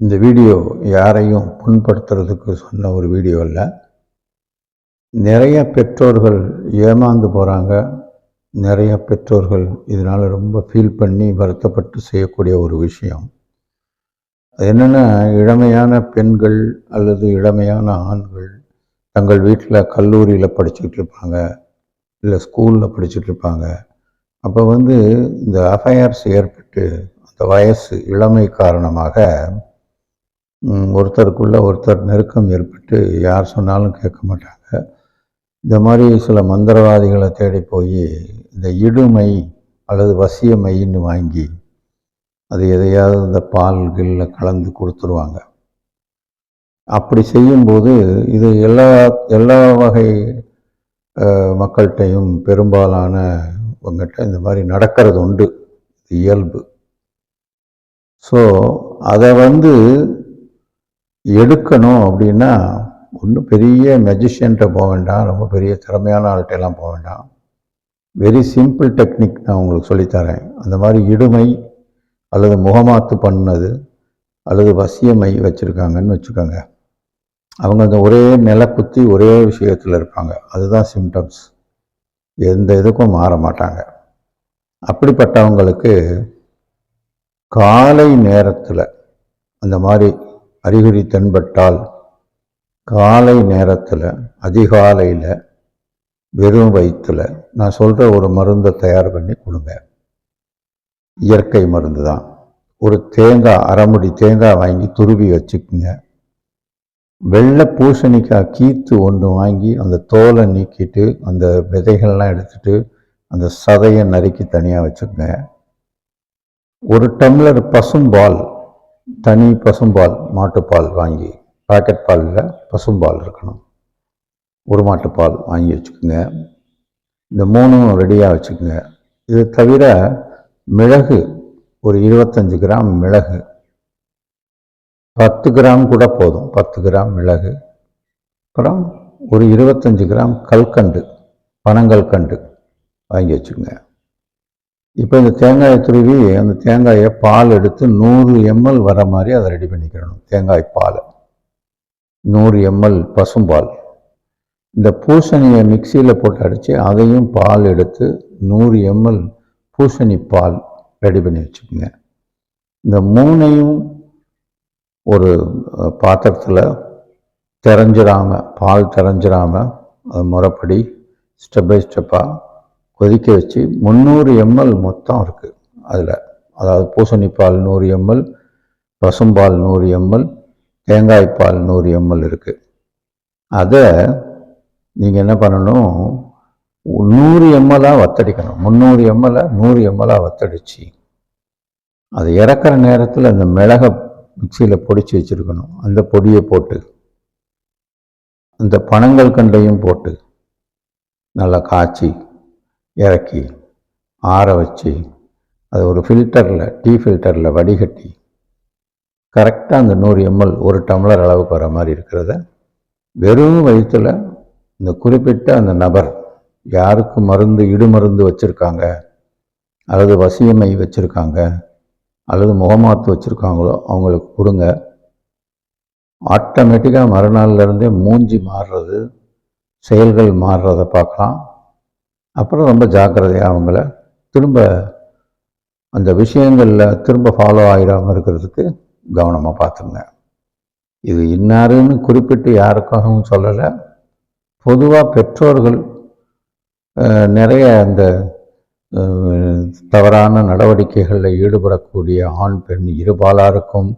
இந்த வீடியோ யாரையும் புண்படுத்துறதுக்கு சொன்ன ஒரு வீடியோ இல்லை நிறைய பெற்றோர்கள் ஏமாந்து போகிறாங்க நிறைய பெற்றோர்கள் இதனால் ரொம்ப ஃபீல் பண்ணி வருத்தப்பட்டு செய்யக்கூடிய ஒரு விஷயம். அது என்னென்னா இளமையான பெண்கள் அல்லது இளமையான ஆண்கள் தங்கள் வீட்டில் கல்லூரியில் படிச்சுட்டு இருப்பாங்க. இல்லை ஸ்கூலில் படிச்சுட்டு இருப்பாங்க. அப்போ வந்து இந்த அஃபயர்ஸ் ஏற்பட்டு அந்த வயசு இளமை காரணமாக ஒருத்தருக்குள்ளே ஒருத்தர் நெருக்கம் ஏற்பட்டு யார் சொன்னாலும் கேட்க மாட்டாங்க. இந்த மாதிரி சில மந்திரவாதிகளை தேடி போய் இந்த இடுமை அல்லது வசிய மைன்னு வாங்கி அது எதையாவது இந்த பால்களில் கலந்து கொடுத்துருவாங்க. அப்படி செய்யும்போது இது எல்லா எல்லா வகை மக்கள்கிட்டையும் பெரும்பாலான உங்கள்கிட்ட இந்த மாதிரி நடக்கிறது உண்டு. இயல்பு. ஸோ அதை வந்து எடுக்கணும் அப்படின்னா ஒன்றும் பெரிய மெஜிஷியன்ட்ட போக வேண்டாம். ரொம்ப பெரிய திறமையான ஆள்கிட்ட எல்லாம் போக வேண்டாம். வெரி சிம்பிள் டெக்னிக் நான் உங்களுக்கு சொல்லித்தரேன். அந்த மாதிரி இடுமை அல்லது முகமாத்து பண்ணது அல்லது வசியமை வச்சுருக்காங்கன்னு வச்சுக்கோங்க. அவங்க அந்த ஒரே நிலை குத்தி ஒரே விஷயத்தில் இருப்பாங்க. அதுதான் சிம்டம்ஸ் எந்த இதுக்கும் மாற மாட்டாங்க. அப்படிப்பட்டவங்களுக்கு காலை நேரத்தில் அந்த மாதிரி அறிகுறி தென்பட்டால் காலை நேரத்தில் அதிகாலையில் வெறும் வயிற்றில் நான் சொல்கிற ஒரு மருந்தை தயார் பண்ணி கொடுங்க. இயற்கை மருந்து தான். ஒரு தேங்காய் அரைமுடி தேங்காய் வாங்கி துருவி வச்சுக்குங்க. வெள்ளை பூசணிக்காய் கீத்து ஒன்று வாங்கி அந்த தோலை நீக்கிட்டு அந்த விதைகள்லாம் எடுத்துட்டு அந்த சதையை நறுக்கி தனியாக வச்சுக்கோங்க. ஒரு டம்ளர் பசும்பால் தனி பசும்பால் மாட்டுப்பால் வாங்கி பாக்கெட் பாலில் பசும்பால் இருக்கணும். ஒரு மாட்டுப்பால் வாங்கி வச்சுக்கோங்க. இந்த மூணும் ரெடியாக வச்சுக்கோங்க. இது தவிர மிளகு ஒரு இருபத்தஞ்சு கிராம் மிளகு. பத்து கிராம் கூட போதும். பத்து கிராம் மிளகு. அப்புறம் ஒரு இருபத்தஞ்சு கிராம் கல்கண்டு பனங்கல்கண்டு வாங்கி வச்சுக்கோங்க. இப்போ இந்த தேங்காயை துருவி அந்த தேங்காயை பால் எடுத்து நூறு எம்எல் வர மாதிரி அதை ரெடி பண்ணிக்கிறணும். தேங்காய் பால். நூறு எம்எல் பசும்பால். இந்த பூசணியை மிக்சியில் போட்டு அடித்து அதையும் பால் எடுத்து நூறு எம்எல் பூசணி பால் ரெடி பண்ணி வச்சுக்கோங்க. இந்த மூணையும் ஒரு பாத்திரத்தில் தெரிஞ்சிடாம பால் தெரிஞ்சிடாம அது முறைப்படி ஸ்டெப் பை ஸ்டெப்பாக கொதிக்க வச்சு முந்நூறு எம்எல் மொத்தம் இருக்குது அதில். அதாவது பூசணி பால் நூறு எம்எல் பசும்பால் நூறு எம்எல் தேங்காய் பால் நூறு எம்எல் இருக்குது அதை நீங்கள் என்ன பண்ணணும்? நூறு எம்எல்லாக வத்தடிக்கணும். முந்நூறு எம்எல்லை நூறு எம்எல்லாக வத்தடிச்சு அது இறக்குற நேரத்தில் அந்த மிளகை மிக்சியில் பொடிச்சு வச்சுருக்கணும். அந்த பொடியை போட்டு அந்த பனங்கள் கண்டையும் போட்டு நல்லா காய்ச்சி இறக்கி ஆற வச்சு அது ஒரு ஃபில்டரில் டீ ஃபில்டரில் வடிகட்டி கரெக்டாக அந்த நூறு எம்எல் ஒரு டம்ளர் அளவுக்கு வர மாதிரி இருக்கிறத வெறும் வயிற்றில் இந்த குறிப்பிட்ட அந்த நபர் யாருக்கு மருந்து இடுமருந்து வச்சுருக்காங்க அல்லது வசியமை வச்சுருக்காங்க அல்லது முகமாத்து வச்சுருக்காங்களோ அவங்களுக்கு கொடுங்க. ஆட்டோமேட்டிக்காக மறுநாள்லேருந்தே மூஞ்சி மாறுறது செயல்கள் மாறுறதை பார்க்கலாம். அப்புறம் ரொம்ப ஜாக்கிரதையாக அவங்கள திரும்ப அந்த விஷயங்களில் திரும்ப ஃபாலோ ஆகிடாமல் இருக்கிறதுக்கு கவனமாக பார்த்துங்க. இது இன்னாருன்னு குறிப்பிட்டு யாருக்காகவும் சொல்லலை. பொதுவாக பெற்றோர்கள் நிறைய அந்த தவறான நடவடிக்கைகளில் ஈடுபடக்கூடிய ஆண் பெண் இருபாலாருக்கும்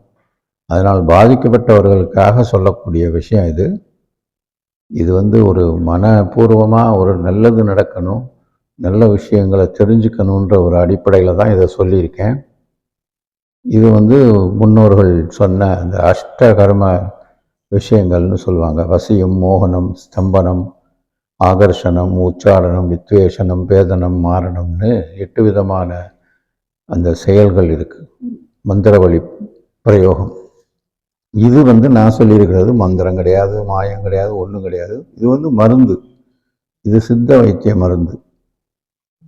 அதனால் பாதிக்கப்பட்டவர்களுக்காக சொல்லக்கூடிய விஷயம் இது. இது வந்து ஒரு மனப்பூர்வமாக ஒரு நல்லது நடக்கணும் நல்ல விஷயங்களை தெரிஞ்சுக்கணுன்ற ஒரு அடிப்படையில் தான் இதை சொல்லியிருக்கேன். இது வந்து முன்னோர்கள் சொன்ன அந்த அஷ்டகர்ம விஷயங்கள்னு சொல்லுவாங்க. வசியம் மோகனம் ஸ்தம்பனம் ஆகர்ஷணம் உச்சாரணம் வித்வேஷனம் பேதனம் மாரணம்னு எட்டு விதமான அந்த செயல்கள் இருக்குது மந்திர வழி பிரயோகம். இது வந்து நான் சொல்லியிருக்கிறது மந்திரம் கிடையாது மாயம் கிடையாது ஒன்றும் கிடையாது. இது வந்து மருந்து. இது சித்த வைத்திய மருந்து.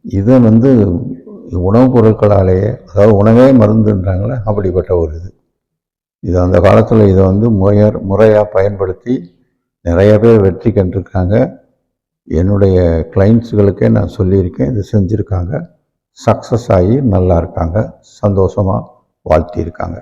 இதை வந்து உணவுப் பொருட்களாலேயே அதாவது உணவே மருந்துன்றாங்களே அப்படிப்பட்ட ஒரு இது. இது அந்த காலத்தில் இதை வந்து முறையர் முறையாக பயன்படுத்தி நிறைய பேர் வெற்றி கண்டிருக்காங்க. என்னுடைய கிளைண்ட்ஸுகளுக்கே நான் சொல்லியிருக்கேன் இது செஞ்சுருக்காங்க. சக்ஸஸ் ஆகி நல்லா இருக்காங்க. சந்தோஷமாக வாழ்த்தியிருக்காங்க.